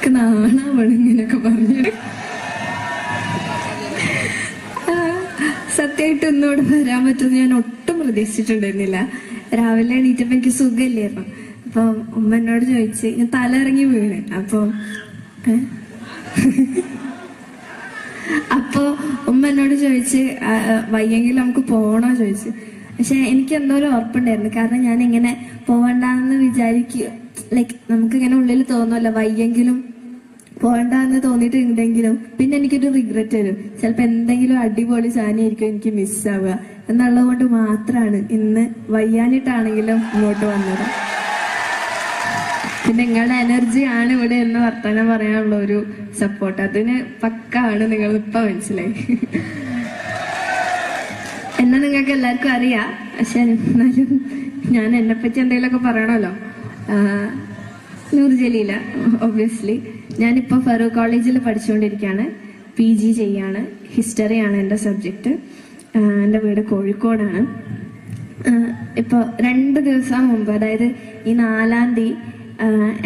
എനിക്ക് നാണാവണം ഇങ്ങനെയൊക്കെ പറഞ്ഞിട്ട് സത്യമായിട്ട് ഒന്നുകൂടെ വരാൻ പറ്റുമെന്ന് ഞാൻ ഒട്ടും പ്രതീക്ഷിച്ചിട്ടുണ്ടായിരുന്നില്ല. രാവിലെ എണീറ്റപ്പോ എനിക്ക് സുഖമില്ലായിരുന്നു അപ്പൊ? ഉമ്മ എന്നോട് ചോദിച്ച് ഞാൻ തല ഇറങ്ങി വീണ്. അപ്പൊ? അപ്പൊ ഉമ്മ എന്നോട് ചോദിച്ച് വയ്യെങ്കിൽ നമുക്ക് പോകണോ ചോദിച്ചു. പക്ഷെ എനിക്ക് എന്തോരം ഉറപ്പുണ്ടായിരുന്നു. കാരണം ഞാൻ ഇങ്ങനെ പോവണ്ടെന്ന് വിചാരിക്കുക ലൈക്ക് നമുക്ക് ഇങ്ങനെ ഉള്ളിൽ തോന്നുമല്ലോ വയ്യെങ്കിലും പോകണ്ടെന്ന് തോന്നിയിട്ടുണ്ടെങ്കിലും പിന്നെ എനിക്കൊരു റിഗ്രറ്റ് വരും. ചിലപ്പോ എന്തെങ്കിലും അടിപൊളി സാധനമായിരിക്കും എനിക്ക് മിസ്സാവുക എന്നുള്ളത് കൊണ്ട് മാത്രമാണ് ഇന്ന് വയ്യാനിട്ടാണെങ്കിലും ഇങ്ങോട്ട് വന്നത്. പിന്നെ നിങ്ങളുടെ എനർജി ആണ് ഇവിടെ എന്ന് വർത്തമാനം പറയാനുള്ള ഒരു സപ്പോർട്ട് അതിന് പക്കാണ് നിങ്ങൾ ഇപ്പൊ മനസ്സിലായി. എന്നാ നിങ്ങൾക്ക് എല്ലാവർക്കും അറിയാം. പക്ഷെ എന്നാലും ഞാൻ എന്നെ പറ്റി എന്തെങ്കിലുമൊക്കെ പറയണമല്ലോ. നൂർ ജലീല ഒബ്വിയസ്ലി ഞാനിപ്പോൾ ഫറൂഖ് കോളേജിൽ പഠിച്ചുകൊണ്ടിരിക്കുകയാണ് പി ജി ചെയ്യാണ്. ഹിസ്റ്ററിയാണ് എന്റെ സബ്ജക്റ്റ് എന്റെ വീട് കോഴിക്കോടാണ്. ഇപ്പോൾ രണ്ട് ദിവസം മുമ്പ് അതായത് ഈ നാലാം തീയതി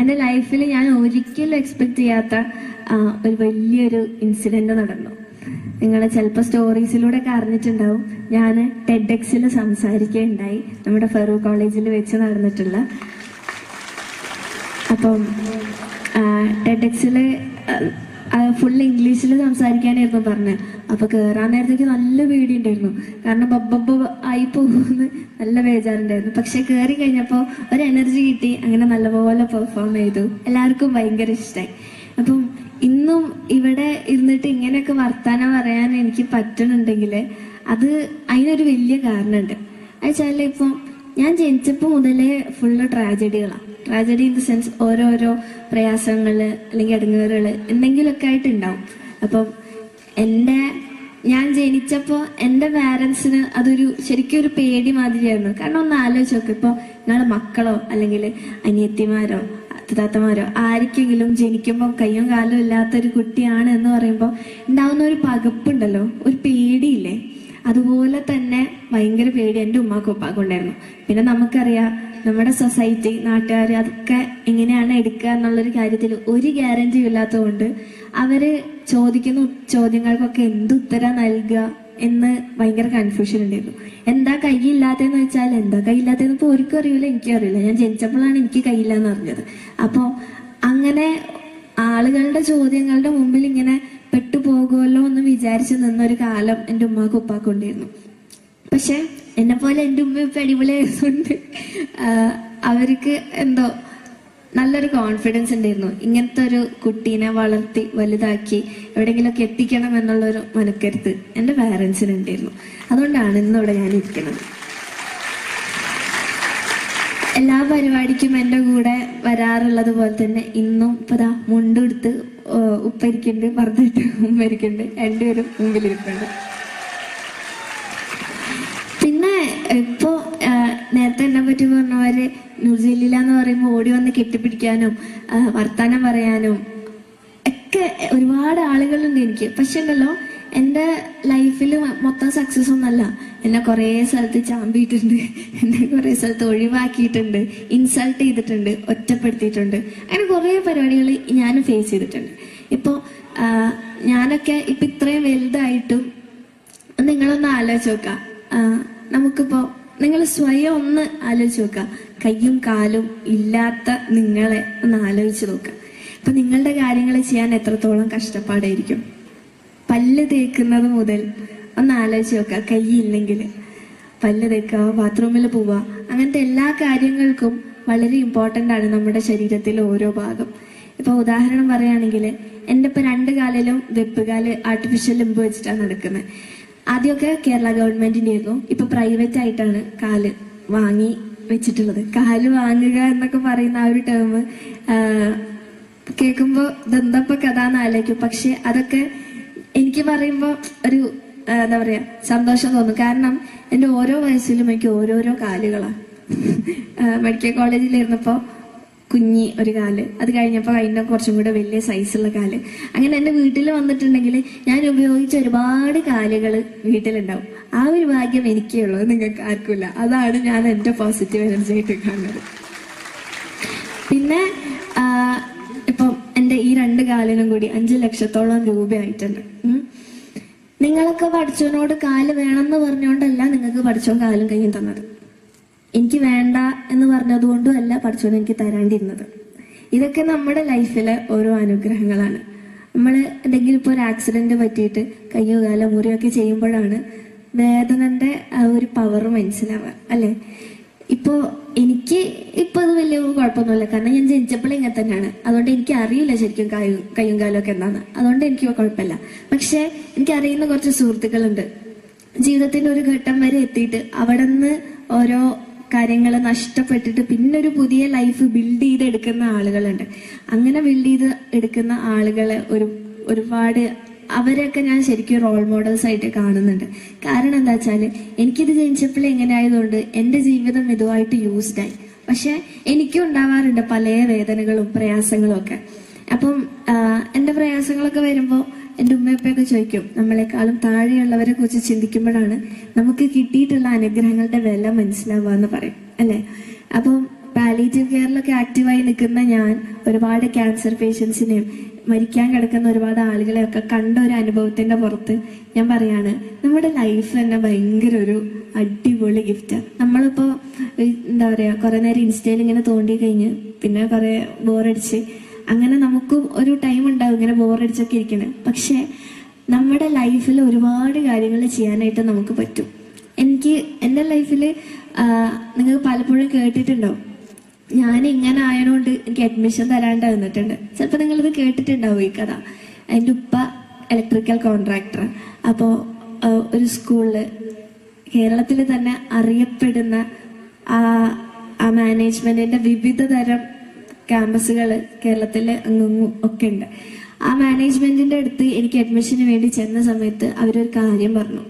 എന്റെ ലൈഫിൽ ഞാൻ ഒരിക്കലും എക്സ്പെക്ട് ചെയ്യാത്ത ഒരു വലിയൊരു ഇൻസിഡന്റ് നടന്നു. നിങ്ങൾ ചിലപ്പോൾ സ്റ്റോറീസിലൂടെ ഒക്കെ അറിഞ്ഞിട്ടുണ്ടാവും. ഞാൻ ടെഡെക്സിൽ സംസാരിക്കുകയുണ്ടായി. നമ്മുടെ ഫെറൂ കോളേജിൽ വെച്ച് നടന്നിട്ടുള്ള അപ്പം ടെഡെക്സിൽ ഫുൾ ഇംഗ്ലീഷിൽ സംസാരിക്കാനായിരുന്നു പറഞ്ഞത് അപ്പൊ കേറാൻ നേരത്തേക്ക് നല്ല പേടിയുണ്ടായിരുന്നു. കാരണം ബബ്ബബ് ആയി പോകുമെന്ന് നല്ല ബേജാറുണ്ടായിരുന്നു. പക്ഷെ കയറി കഴിഞ്ഞപ്പോൾ ഒരു എനർജി കിട്ടി. അങ്ങനെ നല്ലപോലെ പെർഫോം ചെയ്തു. എല്ലാവർക്കും ഭയങ്കര ഇഷ്ടമായി അപ്പം ഇന്നും ഇവിടെ ഇരുന്നിട്ട് ഇങ്ങനെയൊക്കെ വർത്താനം പറയാൻ എനിക്ക് പറ്റണുണ്ടെങ്കിൽ അത് അതിനൊരു വലിയ കാരണമുണ്ട്. അത് വെച്ചാൽ ഇപ്പം ഞാൻ ജനിച്ചപ്പോൾ മുതലേ ഫുള്ള് ട്രാജഡികളാണ് ട്രാജഡി ഇൻ ദ സെൻസ് ഓരോരോ പ്രയാസങ്ങൾ അല്ലെങ്കിൽ അടുങ്ങേറുകൾ എന്തെങ്കിലുമൊക്കെ ആയിട്ടുണ്ടാവും. അപ്പം എന്റെ ഞാൻ ജനിച്ചപ്പോൾ എന്റെ പാരൻസിന് അതൊരു ശരിക്കും ഒരു പേടി മാതിരിയായിരുന്നു. കാരണം ഒന്ന് ആലോചിച്ച് നോക്ക് ഇപ്പോൾ നിങ്ങളുടെ മക്കളോ അല്ലെങ്കിൽ അനിയത്തിമാരോ അത്താത്തമാരോ ആർക്കെങ്കിലും ജനിക്കുമ്പോൾ കയ്യും കാലും ഇല്ലാത്ത ഒരു കുട്ടിയാണ് എന്ന് പറയുമ്പോൾ ഉണ്ടാവുന്ന ഒരു പകപ്പുണ്ടല്ലോ ഒരു പേടിയില്ലേ? അതുപോലെ തന്നെ ഭയങ്കര പേടി എന്റെ ഉമ്മാക്കും ഉപ്പാക്കും പിന്നെ നമുക്കറിയാം നമ്മുടെ സൊസൈറ്റി നാട്ടുകാർ അതൊക്കെ എങ്ങനെയാണ് എടുക്കുക എന്നുള്ളൊരു കാര്യത്തിൽ ഒരു ഗ്യാരണ്ടിയും ഇല്ലാത്തതുകൊണ്ട് അവർ ചോദിക്കുന്ന ചോദ്യങ്ങൾക്കൊക്കെ എന്ത് ഉത്തരം നൽകുക എന്ന് ഭയങ്കര കൺഫ്യൂഷൻ ഉണ്ടായിരുന്നു. എന്താ കൈയില്ലാത്തതെന്ന് വെച്ചാൽ എന്താ കൈയില്ലാത്തതെന്ന് ഇപ്പോൾ ഒരിക്കലും അറിയില്ല എനിക്കും അറിയില്ല ഞാൻ ജനിച്ചപ്പോഴാണ് എനിക്ക് കൈയില്ലാന്ന് അറിഞ്ഞത്. അപ്പോൾ അങ്ങനെ ആളുകളുടെ ചോദ്യങ്ങളുടെ മുമ്പിൽ ഇങ്ങനെ പെട്ടുപോകുമല്ലോ എന്ന് വിചാരിച്ച് നിന്നൊരു കാലം എന്റെ ഉമ്മാക്കും ഉപ്പാക്കും പക്ഷെ എന്നെ പോലെ എന്റെ ഉമ്മ ഇപ്പം അടിപൊളിയായതുകൊണ്ട് അവർക്ക് എന്തോ നല്ലൊരു കോൺഫിഡൻസ് ഉണ്ടായിരുന്നു. ഇങ്ങനത്തെ ഒരു കുട്ടീനെ വളർത്തി വലുതാക്കി എവിടെയെങ്കിലുമൊക്കെ എത്തിക്കണം എന്നുള്ളൊരു മനക്കരുത്ത് എന്റെ പാരൻസിന് ഉണ്ടായിരുന്നു. അതുകൊണ്ടാണ് ഇന്നിവിടെ ഞാൻ ഇരിക്കുന്നത് എല്ലാ പരിപാടിക്കും എന്റെ കൂടെ വരാറുള്ളത് പോലെ തന്നെ ഇന്നും ഇപ്പൊ ദാ മുണ്ടെടുത്ത് ഉപ്പരിക്കുന്നുണ്ട് പറഞ്ഞിട്ട് ഉമ്മരിക്കുന്നുണ്ട് ഒരു മുമ്പിലിരിപ്പുണ്ട്. പിന്നെ ഇപ്പോ ആ, നേരത്തെ എന്നെ പറ്റി പറഞ്ഞവര് ന്യൂസിലാന്ന് എന്ന് ഓടി വന്ന് കെട്ടിപ്പിടിക്കാനും വർത്താനം പറയാനും ഒക്കെ ഒരുപാട് ആളുകളുണ്ട് എനിക്ക്. പക്ഷെ ഉണ്ടല്ലോ എന്റെ ലൈഫിൽ മൊത്തം സക്സസ് ഒന്നല്ല. എന്നെ കുറേ സ്ഥലത്ത് ചാമ്പിയിട്ടുണ്ട് എന്നെ കുറേ സ്ഥലത്ത് ഒഴിവാക്കിയിട്ടുണ്ട് ഇൻസൾട്ട് ചെയ്തിട്ടുണ്ട് ഒറ്റപ്പെടുത്തിയിട്ടുണ്ട്. അങ്ങനെ കുറേ പരിപാടികൾ ഞാൻ ഫേസ് ചെയ്തിട്ടുണ്ട്. ഇപ്പോൾ ഞാനൊക്കെ ഇപ്പം ഇത്രയും വലുതായിട്ടും നിങ്ങളൊന്ന് ആലോചിച്ച് നോക്കാം. നമുക്കിപ്പോ നിങ്ങൾ സ്വയം ഒന്ന് ആലോചിച്ച് നോക്കുക. കയ്യും കാലും ഇല്ലാത്ത നിങ്ങളെ ഒന്ന് ആലോചിച്ച് നോക്കുക. ഇപ്പൊ നിങ്ങളുടെ കാര്യങ്ങൾ ചെയ്യാൻ എത്രത്തോളം കഷ്ടപ്പാടായിരിക്കും. പല്ല് തേക്കുന്നത് മുതൽ ഒന്ന് ആലോചിച്ച് നോക്കുക. കൈയില്ലെങ്കിൽ പല്ല് തേക്കുക ബാത്റൂമിൽ പോവുക അങ്ങനത്തെ എല്ലാ കാര്യങ്ങൾക്കും വളരെ ഇമ്പോർട്ടന്റ് ആണ് നമ്മുടെ ശരീരത്തിലെ ഓരോ ഭാഗം. ഇപ്പൊ ഉദാഹരണം പറയുകയാണെങ്കിൽ എന്റെ ഇപ്പൊ രണ്ട് കാലിലും വെപ്പ് കാൽ ആർട്ടിഫിഷ്യൽ ലിംബ് വെച്ചിട്ടാണ് നടക്കുന്നത്. ആദ്യമൊക്കെ കേരള ഗവൺമെന്റിന് ആയിരുന്നു ഇപ്പൊ പ്രൈവറ്റ് ആയിട്ടാണ് കാൽ വാങ്ങി വെച്ചിട്ടുള്ളത്. കാൽ വാങ്ങുക എന്നൊക്കെ പറയുന്ന ആ ഒരു ടേം കേൾക്കുമ്പോൾ ദന്തപ്പ കഥ എന്ന് ആലോചിക്കും. പക്ഷെ അതൊക്കെ എനിക്ക് പറയുമ്പോൾ ഒരു എന്താ പറയാ സന്തോഷം തോന്നും. കാരണം എന്റെ ഓരോ വയസ്സിലും എനിക്ക് ഓരോരോ കാലുകളാണ് മെഡിക്കൽ കോളേജിലിരുന്നപ്പോൾ കുഞ്ഞി ഒരു കാൽ. അത് കഴിഞ്ഞപ്പോൾ അതിന്റെ കുറച്ചും കൂടെ വലിയ സൈസുള്ള കാൽ. അങ്ങനെ എന്റെ വീട്ടിൽ വന്നിട്ടുണ്ടെങ്കിൽ ഞാൻ ഉപയോഗിച്ച ഒരുപാട് കാലുകൾ വീട്ടിലുണ്ടാവും. ആ ഒരു ഭാഗ്യം എനിക്കേ ഉള്ളൂ. നിങ്ങൾക്ക് ആർക്കുമില്ല. അതാണ് ഞാൻ എന്റെ പോസിറ്റീവ് എനർജി ആയിട്ട് കാണുന്നത്. പിന്നെ ഇപ്പം എന്റെ ഈ രണ്ട് കാലിനും കൂടി അഞ്ച് ലക്ഷത്തോളം രൂപയായിട്ടുണ്ട്. നിങ്ങളൊക്കെ പഠിച്ചവനോട് കാൽ വേണമെന്ന് പറഞ്ഞുകൊണ്ടല്ല നിങ്ങൾക്ക് പഠിച്ചവൻ കാലും കയ്യും തന്നത്. എനിക്ക് വേണ്ട എന്ന് പറഞ്ഞതുകൊണ്ടും അല്ല പഠിച്ചുകൊണ്ട് എനിക്ക് തരാണ്ടിരുന്നത്. ഇതൊക്കെ നമ്മുടെ ലൈഫിലെ ഓരോ അനുഗ്രഹങ്ങളാണ്. നമ്മൾ എന്തെങ്കിലും ഇപ്പോൾ ഒരു ആക്സിഡന്റ് പറ്റിയിട്ട് കയ്യോ കാലോ മുറിയൊക്കെ ചെയ്യുമ്പോഴാണ് വേദനന്റെ ആ ഒരു പവർ മനസ്സിലാവുക അല്ലേ? ഇപ്പോ എനിക്ക് ഇപ്പൊ അത് വലിയ കുഴപ്പമൊന്നുമില്ല. കാരണം ഞാൻ ജനിച്ചപ്പോഴും ഇങ്ങനെ തന്നെയാണ്. അതുകൊണ്ട് എനിക്ക് അറിയില്ല ശരിക്കും കയ്യും കയ്യും കാലം ഒക്കെ എന്താന്ന്. അതുകൊണ്ട് എനിക്ക് കുഴപ്പമില്ല. പക്ഷെ എനിക്ക് അറിയുന്ന കുറച്ച് സുഹൃത്തുക്കളുണ്ട്. ജീവിതത്തിന്റെ ഒരു ഘട്ടം വരെ എത്തിയിട്ട് അവിടെ നിന്ന് ഓരോ കാര്യങ്ങൾ നഷ്ടപ്പെട്ടിട്ട് പിന്നെ ഒരു പുതിയ ലൈഫ് ബിൽഡ് ചെയ്ത് എടുക്കുന്ന ആളുകളുണ്ട്. അങ്ങനെ ബിൽഡ് ചെയ്ത് എടുക്കുന്ന ആളുകളെ ഒരു ഒരുപാട് അവരെയൊക്കെ ഞാൻ ശരിക്കും റോൾ മോഡൽസ് ആയിട്ട് കാണുന്നുണ്ട്. കാരണം എന്താ വെച്ചാൽ എനിക്കിത് ജനിച്ചപ്പോഴേ എങ്ങനെ ആയതുകൊണ്ട് എന്റെ ജീവിതം ഇതുമായിട്ട് ആയി. പക്ഷെ എനിക്കും ഉണ്ടാവാറുണ്ട് പല വേദനകളും പ്രയാസങ്ങളും ഒക്കെ. അപ്പം എന്റെ പ്രയാസങ്ങളൊക്കെ വരുമ്പോൾ എന്റെ ഉമ്മയപ്പയൊക്കെ ചോദിക്കും നമ്മളെക്കാളും താഴെയുള്ളവരെ കുറിച്ച് ചിന്തിക്കുമ്പോഴാണ് നമുക്ക് കിട്ടിയിട്ടുള്ള അനുഗ്രഹങ്ങളുടെ വില മനസ്സിലാവുക എന്ന് പറയും അല്ലേ? അപ്പം പാലിയേറ്റീവ് കെയറിലൊക്കെ ആക്റ്റീവായി നിൽക്കുന്ന ഞാൻ ഒരുപാട് ക്യാൻസർ പേഷ്യൻസിനെയും മരിക്കാൻ കിടക്കുന്ന ഒരുപാട് ആളുകളെയൊക്കെ കണ്ട ഒരു അനുഭവത്തിന്റെ പുറത്ത് ഞാൻ പറയാണ് നമ്മുടെ ലൈഫ് തന്നെ ഭയങ്കര ഒരു അടിപൊളി ഗിഫ്റ്റ് നമ്മളിപ്പോ ഈ എന്താ പറയുക കുറെ നേരം ഇൻസ്റ്റയിൽ ഇങ്ങനെ തോണ്ടി കഴിഞ്ഞ് പിന്നെ കുറെ ബോറടിച്ച് അങ്ങനെ നമുക്കും ഒരു ടൈം ഉണ്ടാവും ഇങ്ങനെ ബോറടിച്ചൊക്കെ ഇരിക്കണേ. പക്ഷെ നമ്മുടെ ലൈഫിൽ ഒരുപാട് കാര്യങ്ങൾ ചെയ്യാനായിട്ട് നമുക്ക് പറ്റും. എനിക്ക് എന്റെ ലൈഫിൽ നിങ്ങൾ പലപ്പോഴും കേട്ടിട്ടുണ്ടാവും ഞാൻ ഇങ്ങനെ ആയതുകൊണ്ട് എനിക്ക് അഡ്മിഷൻ തരാണ്ട് നിന്നിട്ടുണ്ട് ചിലപ്പോൾ നിങ്ങളിത് കേട്ടിട്ടുണ്ടാവും ഈ കഥ. എന്റെ ഉപ്പ ഇലക്ട്രിക്കൽ കോൺട്രാക്ടർ അപ്പോൾ ഒരു സ്കൂളിൽ കേരളത്തിൽ തന്നെ അറിയപ്പെടുന്ന ആ മാനേജ്മെന്റിന്റെ വിവിധ തരം ക്യാമ്പസുകൾ കേരളത്തിൽ അങ്ങും ഒക്കെ ഉണ്ട്. ആ മാനേജ്മെന്റിന്റെ അടുത്ത് എനിക്ക് അഡ്മിഷന് വേണ്ടി ചെന്ന സമയത്ത് അവരൊരു കാര്യം പറഞ്ഞു.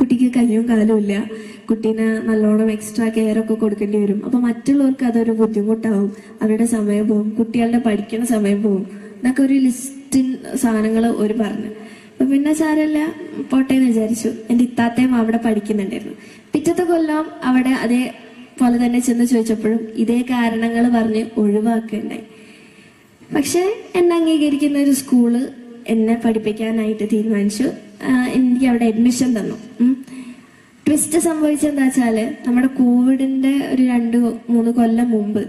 കുട്ടിക്ക് കയ്യും കാലും ഇല്ല. കുട്ടീനെ നല്ലോണം എക്സ്ട്രാ കെയർ ഒക്കെ കൊടുക്കേണ്ടി വരും. അപ്പൊ മറ്റുള്ളവർക്ക് അതൊരു ബുദ്ധിമുട്ടാവും. അവരുടെ സമയം പോവും കുട്ടികളുടെ പഠിക്കുന്ന സമയം പോവും എന്നൊക്കെ ഒരു ലിസ്റ്റിൻ സാധനങ്ങൾ ഒരു പറഞ്ഞു. അപ്പൊ പിന്നെ സാരല്ല പോട്ടെ എന്ന് വിചാരിച്ചു. എന്റെ ഇത്താത്തയും അവിടെ പഠിക്കുന്നുണ്ടായിരുന്നു. പിറ്റത്തെ കൊല്ലം അവിടെ അതേപോലെ തന്നെ ചെന്ന് ചോദിച്ചപ്പോഴും ഇതേ കാരണങ്ങൾ പറഞ്ഞ് ഒഴിവാക്കുകയുണ്ടായി പക്ഷേ എന്നെ അംഗീകരിക്കുന്ന ഒരു സ്കൂൾ എന്നെ പഠിപ്പിക്കാനായിട്ട് തീരുമാനിച്ചു. എനിക്ക് അവിടെ അഡ്മിഷൻ തന്നു. ട്വിസ്റ്റ് സംഭവിച്ചെന്താ വെച്ചാൽ നമ്മുടെ കോവിഡിന്റെ ഒരു രണ്ട് മൂന്ന് കൊല്ലം മുമ്പ്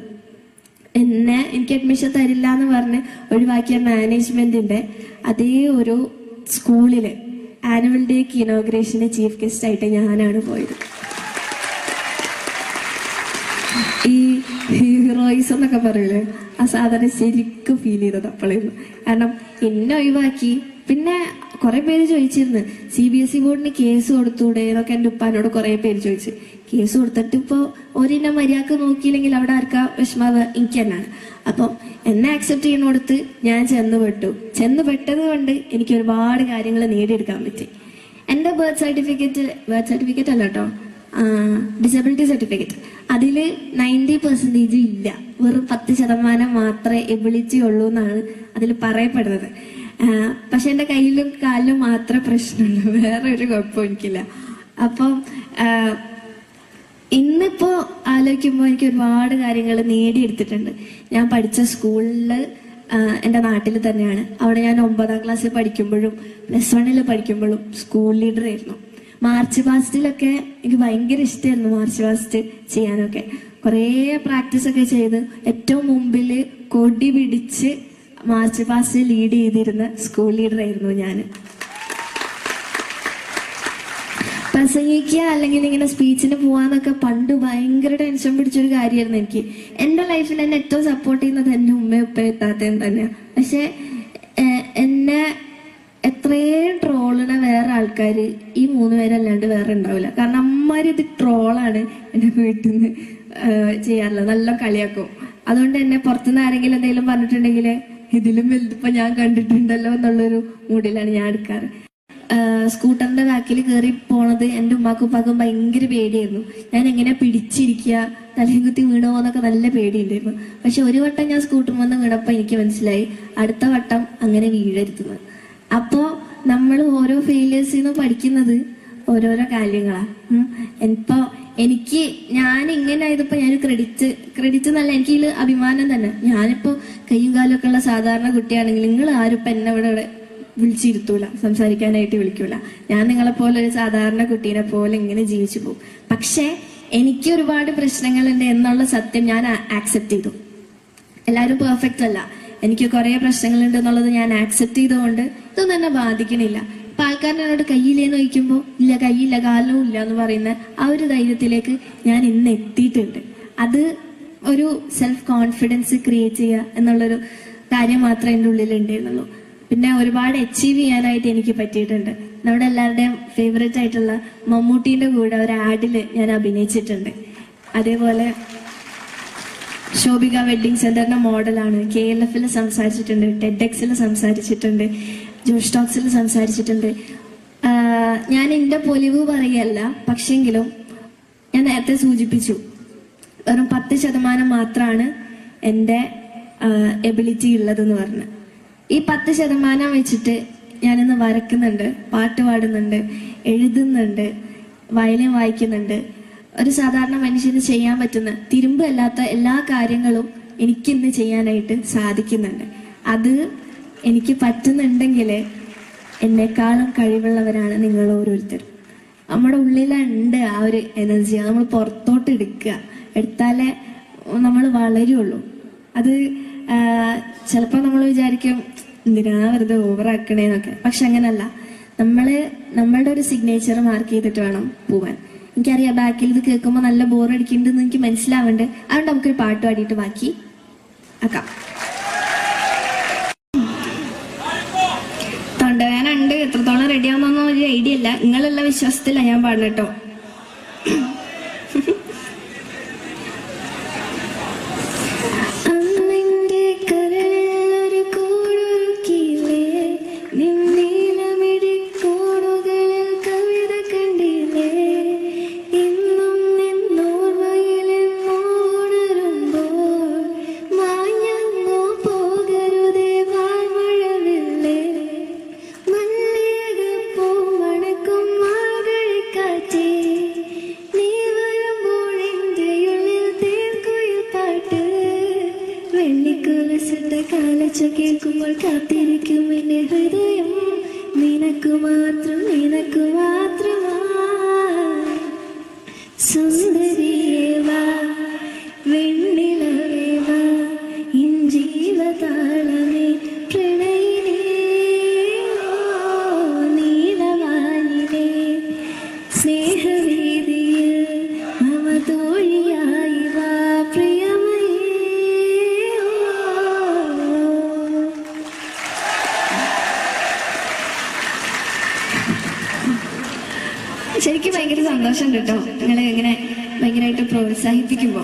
എന്നെ എനിക്ക് അഡ്മിഷൻ തരില്ല എന്ന് പറഞ്ഞ് ഒഴിവാക്കിയ മാനേജ്മെന്റിന്റെ അതേ ഒരു സ്കൂളിൽ ആനുവൽ ഡേക്ക് ഇനോഗ്രേഷന് ചീഫ് ഗസ്റ്റ് ആയിട്ട് ഞാനാണ് പോയത് ഈ ഹീറോയിസ് എന്നൊക്കെ പറയില്ലേ? ആ സാധനം ശരിക്കും ഫീൽ ചെയ്തത് അപ്പോഴായിരുന്നു കാരണം എന്നെ ഒഴിവാക്കി. പിന്നെ കുറെ പേര് ചോദിച്ചിരുന്നു സി ബി എസ് ഇ ബോർഡിന് കേസ് കൊടുത്തൂടെ? എന്നൊക്കെ എന്റെ ഉപ്പാനോട് കുറെ പേര് ചോദിച്ചു. കേസ് കൊടുത്തിട്ട് ഇപ്പോൾ ഒരിനെ മര്യാദയ്ക്ക് നോക്കിയില്ലെങ്കിൽ അവിടെ ആർക്കാ വിഷമാവ് എനിക്ക് തന്നെയാണ്. അപ്പം എന്നെ ആക്സെപ്റ്റ് ചെയ്യുന്നിടത്ത് ഞാൻ ചെന്ന് പെട്ടു. ചെന്ന് പെട്ടത് കൊണ്ട് എനിക്ക് ഒരുപാട് കാര്യങ്ങൾ നേടിയെടുക്കാൻ പറ്റി. എന്റെ ബർത്ത് സർട്ടിഫിക്കറ്റ് ബർത്ത് സർട്ടിഫിക്കറ്റ് അല്ല കേട്ടോ ഡിസബിലിറ്റി സർട്ടിഫിക്കറ്റ് അതിൽ നയന്റി പെർസെന്റേജ് ഇല്ല. വെറും പത്ത് ശതമാനം മാത്രമേ എബിലിറ്റി ഉള്ളൂ എന്നാണ് അതിൽ പറയപ്പെടുന്നത്. പക്ഷെ എന്റെ കയ്യിലും കാലിലും മാത്രമേ പ്രശ്നമുള്ളൂ. വേറെ ഒരു കുഴപ്പവും എനിക്കില്ല. അപ്പം ഇന്നിപ്പോൾ ഇന്നിപ്പോ ആലോചിക്കുമ്പോൾ എനിക്ക് ഒരുപാട് കാര്യങ്ങൾ നേടിയെടുത്തിട്ടുണ്ട്. ഞാൻ പഠിച്ച സ്കൂളിൽ എന്റെ നാട്ടിൽ തന്നെയാണ്. അവിടെ ഞാൻ ഒമ്പതാം ക്ലാസ്സിൽ പഠിക്കുമ്പോഴും പ്ലസ് വണ്ണിൽ പഠിക്കുമ്പോഴും സ്കൂൾ ലീഡർ ആയിരുന്നു. മാർച്ച് പാസ്റ്റിലൊക്കെ എനിക്ക് ഭയങ്കര ഇഷ്ടമായിരുന്നു മാർച്ച് പാസ്റ്റ് ചെയ്യാനൊക്കെ. കുറേ പ്രാക്ടീസ് ഒക്കെ ചെയ്ത് ഏറ്റവും മുമ്പിൽ കൊടി പിടിച്ച് മാർച്ച് പാസ്റ്റ് ലീഡ് ചെയ്തിരുന്ന സ്കൂൾ ലീഡർ ആയിരുന്നു ഞാൻ. പ്രസംഗിക്കുക അല്ലെങ്കിൽ ഇങ്ങനെ സ്പീച്ചിന് പോവാന്നൊക്കെ പണ്ട് ഭയങ്കര ടെൻഷൻ പിടിച്ചൊരു കാര്യമായിരുന്നു എനിക്ക്. എന്റെ ലൈഫിൽ എന്നെ ഏറ്റവും സപ്പോർട്ട് ചെയ്യുന്നത് എന്റെ ഉമ്മയും ഉപ്പയും എത്താത്തതും തന്നെയാണ് പക്ഷെ എന്നെ എത്രയും ട്രോളിനെ വേറെ ആൾക്കാർ ഈ മൂന്ന് പേരല്ലാണ്ട് വേറെ ഉണ്ടാവില്ല. കാരണം അമ്മമാര് ഇത് ട്രോളാണ് എന്റെ വീട്ടിൽ നിന്ന് ചെയ്യാറുള്ളത്. നല്ല കളിയാക്കും. അതുകൊണ്ട് തന്നെ പുറത്തുനിന്ന് ആരെങ്കിലും എന്തെങ്കിലും പറഞ്ഞിട്ടുണ്ടെങ്കിൽ ഇതിലും വലുതിപ്പോ ഞാൻ കണ്ടിട്ടുണ്ടല്ലോ എന്നുള്ളൊരു മൂഡിലാണ് ഞാൻ എടുക്കാറ്. സ്കൂട്ടറിന്റെ ബാക്കിൽ കയറി പോണത് എന്റെ ഉമ്മാക്കും ഉപ്പാക്കും ഭയങ്കര പേടിയായിരുന്നു. ഞാൻ എങ്ങനെ പിടിച്ചിരിക്കുക തലയും കുത്തി വീണോ എന്നൊക്കെ നല്ല പേടിയുണ്ടായിരുന്നു. പക്ഷെ ഒരു വട്ടം ഞാൻ സ്കൂട്ടർ വന്ന് വീണപ്പോൾ എനിക്ക് മനസ്സിലായി അടുത്ത വട്ടം അങ്ങനെ വീഴരുതെന്ന് അപ്പോ നമ്മൾ ഓരോ ഫെയിലിയേഴ്സിൽ നിന്ന് പഠിക്കുന്നത് ഓരോരോ കാര്യങ്ങളാണ് ഇപ്പൊ എനിക്ക് ഞാൻ ഇങ്ങനെ ആയതിപ്പോ ഞാൻ ക്രെഡിറ്റ് ക്രെഡിറ്റ് നല്ല എനിക്ക് അഭിമാനം തന്നെ. ഞാനിപ്പോ കയ്യും കാലും ഒക്കെ ഉള്ള സാധാരണ കുട്ടിയാണെങ്കിൽ നിങ്ങൾ ആരും ഇപ്പൊ എന്നെ ഇവിടെ ഇവിടെ വിളിച്ചിരുത്തൂല സംസാരിക്കാനായിട്ട് വിളിക്കൂല. ഞാൻ നിങ്ങളെ പോലെ ഒരു സാധാരണ കുട്ടീനെ പോലെ ഇങ്ങനെ ജീവിച്ചു പോകും. പക്ഷെ എനിക്ക് ഒരുപാട് പ്രശ്നങ്ങളുണ്ട് എന്നുള്ള സത്യം ഞാൻ ആക്സെപ്റ്റ് ചെയ്തു. എല്ലാവരും പെർഫെക്റ്റ് അല്ല. എനിക്ക് കുറെ പ്രശ്നങ്ങളുണ്ട് എന്നുള്ളത് ഞാൻ ആക്സെപ്റ്റ് ചെയ്തുകൊണ്ട് ഇതൊന്നും എന്നെ ബാധിക്കണില്ല. ആൾക്കാരൻ എന്നോട് കയ്യില്ലേന്ന് ചോദിക്കുമ്പോൾ ഇല്ല കയ്യില്ല കാലവും ഇല്ല എന്ന് പറയുന്ന ആ ഒരു ധൈര്യത്തിലേക്ക് ഞാൻ ഇന്ന് എത്തിയിട്ടുണ്ട്. അത് ഒരു സെൽഫ് കോൺഫിഡൻസ് ക്രിയേറ്റ് ചെയ്യുക എന്നുള്ളൊരു കാര്യം മാത്രമേ എന്റെ ഉള്ളിൽ ഉണ്ടായിരുന്നുള്ളൂ പിന്നെ ഒരുപാട് അച്ചീവ് ചെയ്യാനായിട്ട് എനിക്ക് പറ്റിയിട്ടുണ്ട്. നമ്മുടെ എല്ലാവരുടെയും ഫേവറേറ്റ് ആയിട്ടുള്ള മമ്മൂട്ടീന്റെ കൂടെ ഒരു ആഡിൽ ഞാൻ അഭിനയിച്ചിട്ടുണ്ട്. അതേപോലെ ശോഭിക വെഡിങ് സെന്ററിന്റെ മോഡലാണ്. കെ എൽ എഫിൽ സംസാരിച്ചിട്ടുണ്ട് ടെഡെക്സിൽ സംസാരിച്ചിട്ടുണ്ട് ജോഷ് ടോക്സിൽ സംസാരിച്ചിട്ടുണ്ട്. ഞാൻ എന്റെ പൊലിവ് പറയല്ല പക്ഷെങ്കിലും ഞാൻ നേരത്തെ സൂചിപ്പിച്ചു. വെറും പത്ത് ശതമാനം മാത്രമാണ് എന്റെ എബിലിറ്റി ഉള്ളതെന്ന് പറഞ്ഞ്. ഈ പത്ത് ശതമാനം വെച്ചിട്ട് ഞാനിന്ന് വരക്കുന്നുണ്ട് പാട്ട് പാടുന്നുണ്ട് എഴുതുന്നുണ്ട് വയലിൻ വായിക്കുന്നുണ്ട് ഒരു സാധാരണ മനുഷ്യന് ചെയ്യാൻ പറ്റുന്ന തിരുമ്പ് അല്ലാത്ത എല്ലാ കാര്യങ്ങളും എനിക്കിന്ന് ചെയ്യാനായിട്ട് സാധിക്കുന്നുണ്ട്. അത് എനിക്ക് പറ്റുന്നുണ്ടെങ്കിൽ എന്നെക്കാളും കഴിവുള്ളവരാണ് നിങ്ങൾ ഓരോരുത്തരും നമ്മുടെ ഉള്ളിലുണ്ട് ആ ഒരു എനർജി നമ്മൾ പുറത്തോട്ട് എടുക്കുക. എടുത്താലേ നമ്മൾ വളരുള്ളൂ. അത് ചിലപ്പോൾ നമ്മൾ വിചാരിക്കും എന്തിനാ വെറുതെ ഓവറാക്കണേന്നൊക്കെ പക്ഷെ അങ്ങനല്ല. നമ്മൾ നമ്മളുടെ ഒരു സിഗ്നേച്ചർ മാർക്ക് ചെയ്തിട്ട് വേണം പോവാൻ. എനിക്കറിയാം ബാക്കിൽ ഇത് കേൾക്കുമ്പോൾ നല്ല ബോർ അടിക്കുന്നുണ്ടെന്ന് എനിക്ക് മനസ്സിലാവുന്നുണ്ട്. അതുകൊണ്ട് നമുക്കൊരു പാട്ട് പാടിയിട്ട് ബാക്കി ആക്കാം. തൊണ്ടവേന ഉണ്ട്. എത്രത്തോളം റെഡി ആവുന്നൊന്നും ഒരു ഐഡിയ ഇല്ല നിങ്ങളുള്ള വിശ്വാസത്തിലാണ് ഞാൻ പാടുന്നത് കേട്ടോ. Since ശരിക്കും ഭയങ്കര സന്തോഷം കേട്ടോ. നിങ്ങളെ ഇങ്ങനെ ഭയങ്കരമായിട്ട് പ്രോത്സാഹിപ്പിക്കുമ്പോ.